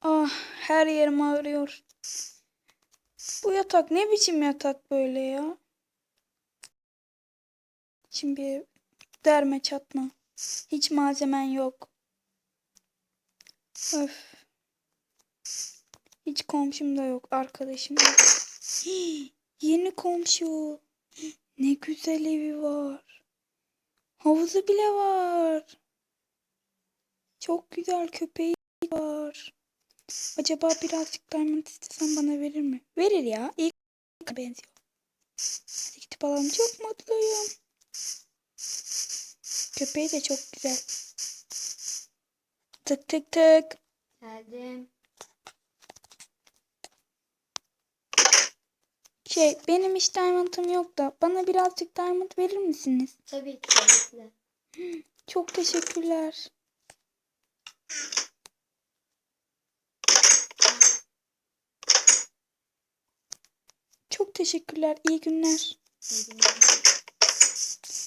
Ah her yerim ağrıyor. Bu yatak ne biçim yatak böyle ya? Şimdi derme çatma. Hiç malzemen yok. Öf. Hiç komşum da yok. Arkadaşım da Yeni komşu. Ne güzel evi var. Havuzu bile var. Çok güzel köpeği. Acaba birazcık diamond istesem bana verir mi? Verir ya. İyi benziyor. Hadi gidip alalım. Çok mutluyum. Köpeği de çok güzel. Tık tık tık. Geldim. Şey benim hiç diamond'ım yok da bana birazcık diamond verir misiniz? Tabii ki tabii ki. Çok teşekkürler. Çok teşekkürler. İyi günler.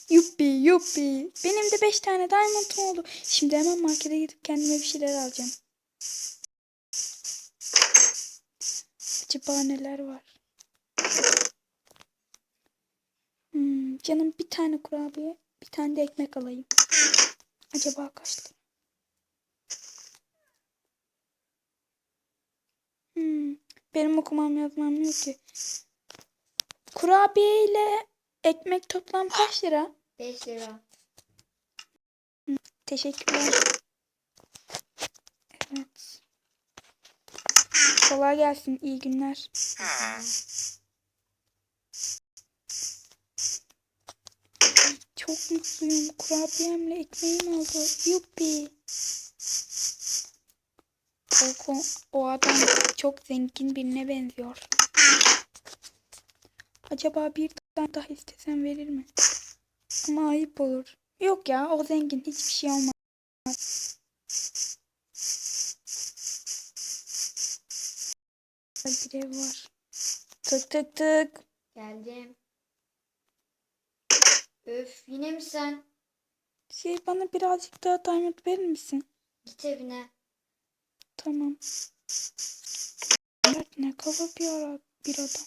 Yuppi yuppi. Benim de 5 tane diamond'um oldu. Şimdi hemen markete gidip kendime bir şeyler alacağım. Acaba neler var? Hmm, canım bir tane kurabiye, bir tane de ekmek alayım. Acaba kaç lira? Hmm, benim okumam yazmam yok ki. Kurabiye ile ekmek toplam kaç lira? 5 lira. Teşekkürler. Evet. Kolay gelsin. İyi günler. Çok mutluyum. Kurabiyemle ekmeğim oldu. Yuppi. O, o adam çok zengin birine benziyor. Acaba bir tane daha istesem verir mi? Ama ayıp olur. Yok ya o zengin hiçbir şey olmaz. Bir ev var. Tık tık tık. Geldim. Öf yine mi sen? Şey bana birazcık daha diamond verir misin? Git evine. Tamam. Evet, ne kaba bir, ara, bir adam.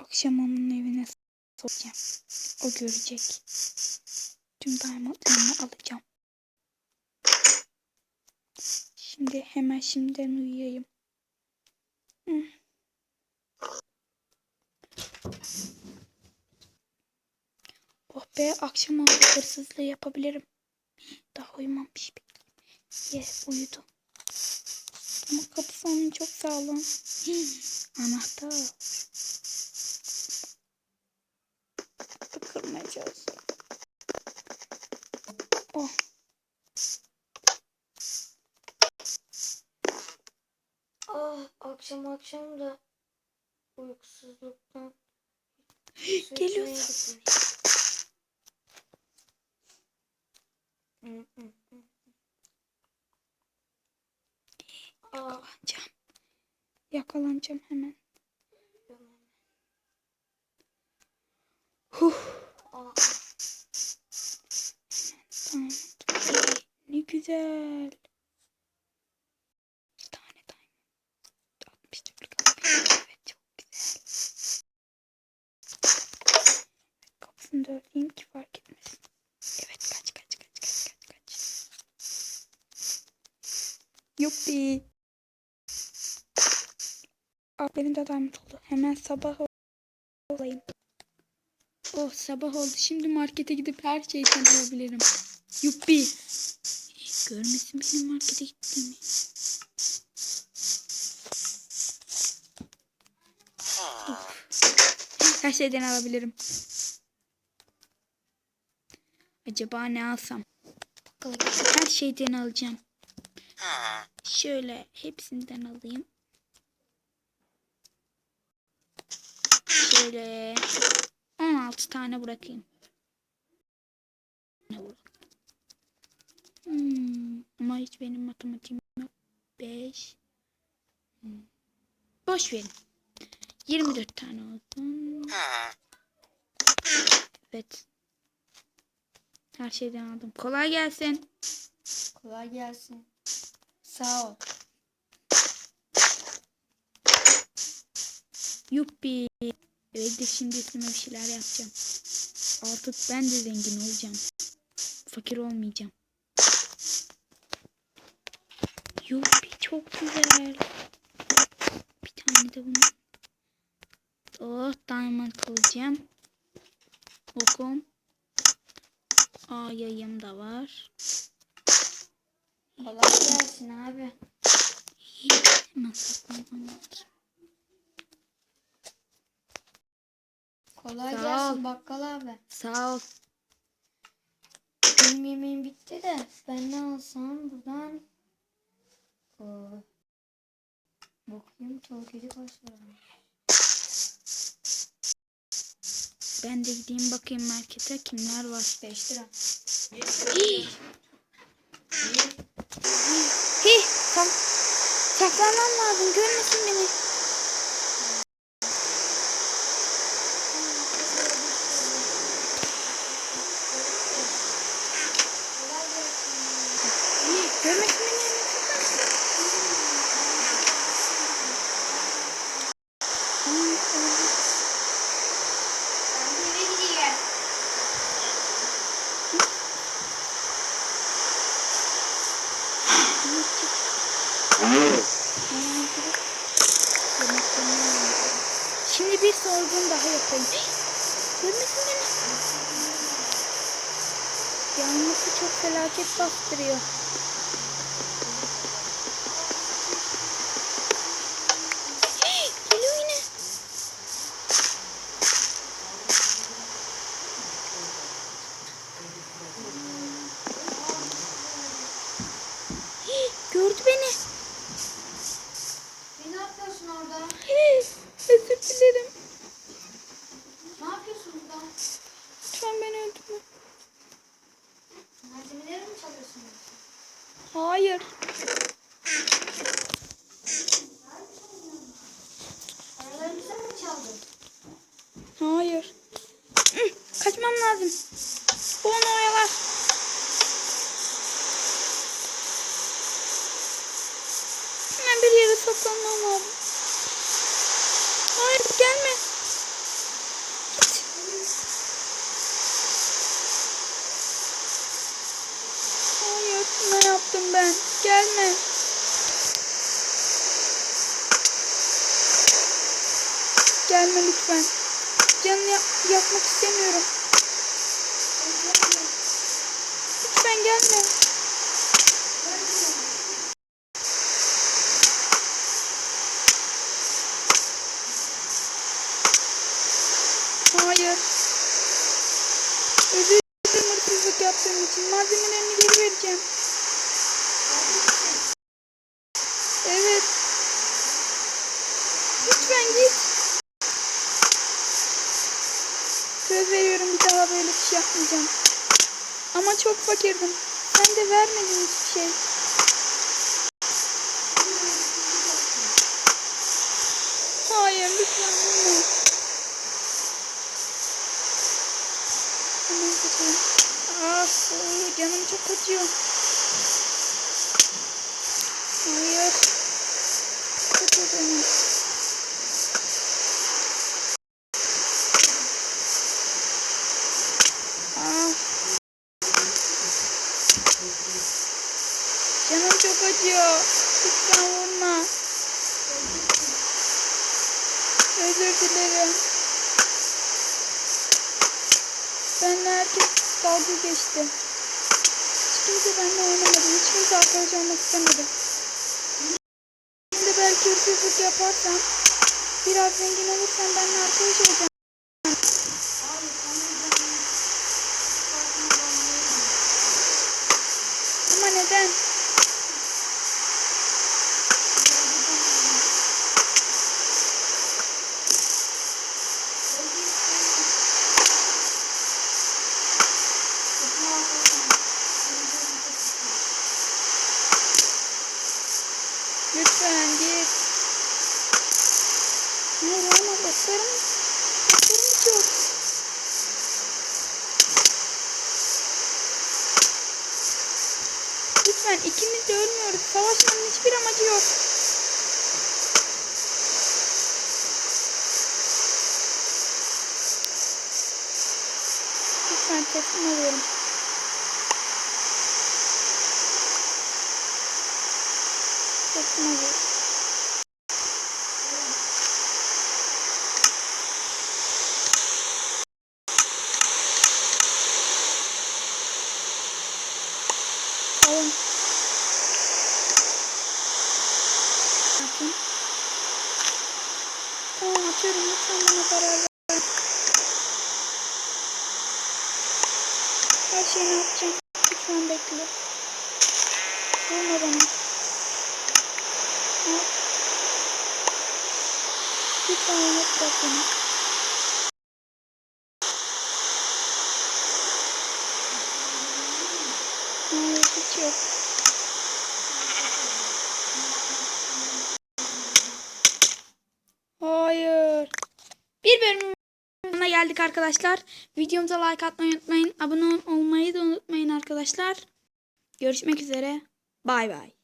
Akşam onun evine sokacağım. O görecek. Tüm diamondlarını alacağım. Şimdi hemen şimdiden uyuyayım. Hı. Oh be akşam oldu hırsızlığı yapabilirim. Daha uyumamış bir. Ye uyudu. Ama kapısı onun çok sağlam. Anahtar. Çalışıyor. Oh. Ah akşam akşam da uykusuzluktan Geliyorsun. Yakalanacağım. Yakalanacağım hemen. Ah, Tamam. Ne güzel. Bir tane. 64 kaldı. Evet çok güzel. Kapısını da örteyim ki fark etmesin. Evet kaç kaç kaç kaç kaç kaç. Yuppi. Aa, benim de diamond oldu. Hemen sabah olayım. Oh sabah oldu. Şimdi markete gidip her şeyi alabilirim. Yuppi. Görmesin benim markete gittiğimi. Of. Her şeyden alabilirim. Acaba ne alsam? Her şeyden alacağım. Şöyle hepsinden alayım. Şöyle 6 tane bırakayım. Hmm, ama hiç benim matematiğim yok. 5 hmm. Boş verin. 24 tane olsun. Evet. Her şeyden aldım. Kolay gelsin. Kolay gelsin. Sağ ol. Yuppi. Gidip şimdi üstüme bir şeyler yapacağım. Artık ben de zengin olacağım. Fakir olmayacağım. Yuppi çok güzel. Bir tane de bunu. Oh diamond kılıcım. Okum. Aa yayım da var. Kolay gelsin abi. Hemen saklanmam Kolay Sağ gelsin ol. bakkal abi. Sağ ol. Benim yemeğim bitti de ben ne alsam buradan Oo. Bakayım tavuk yedi kaç? Ben de gideyim bakayım markete kimler var. 5 lira. Hi, sak saklanmam lazım. Görmesin beni. Hi, görmesin beni. Aa, öldü. Ben eve gideyim. Şimdi bir yapayım. Görmesin beni. Yağmurlu çok felaket bastırıyor. Geliyor yine. Gördü beni. Ne yapıyorsun orada? Özür dilerim. Ne yapıyorsun burada? Lütfen beni öldürme. Malzemeleri mi çalıyorsun? Hayır. Hayır. Kaçmam lazım. Bu onu oyalar. Hemen bir yere saklanmam lazım. Hayır gelme. Git. Hayır yaptım ben? Gelme. Gelme lütfen. Canını yak- yakmak istemiyorum. Lütfen gelme. Hayır. Özür dilerim hırsızlık yaptığım için. Malzemelerini geri vereceğim. Evet. Lütfen git. Söz veriyorum bir daha böyle bir şey yapmayacağım. Ama çok fakirdim. Sen de vermedin hiçbir şey. Hayır lütfen bulma. Hemen kaçalım. Oo, canım çok acıyor. Hayır. Kötü benim. Ah. Acıyor. Lütfen vurma. Özür dilerim. Benle herkes dalga geçti. Hiç kimse benimle oynamadı. Hiç kimse arkadaş olmak istemedi. Şimdi belki hırsızlık yaparsam, biraz zengin olursam benimle arkadaş olacağım. Lütfen ikimiz de ölmüyoruz. Savaşmanın hiçbir amacı yok. Lütfen teslim alıyorum. Teslim alıyorum. Atıyorum lütfen bana zarar ver. Her şeyini atacağım. Lütfen bekle. Vurma bana. Al. Lütfen rahat bırak beni. Hayır hiç yok. Hayır. Bir bölümün sonuna geldik arkadaşlar. Videomuza like atmayı unutmayın. Abone olmayı da unutmayın arkadaşlar. Görüşmek üzere. Bay bay.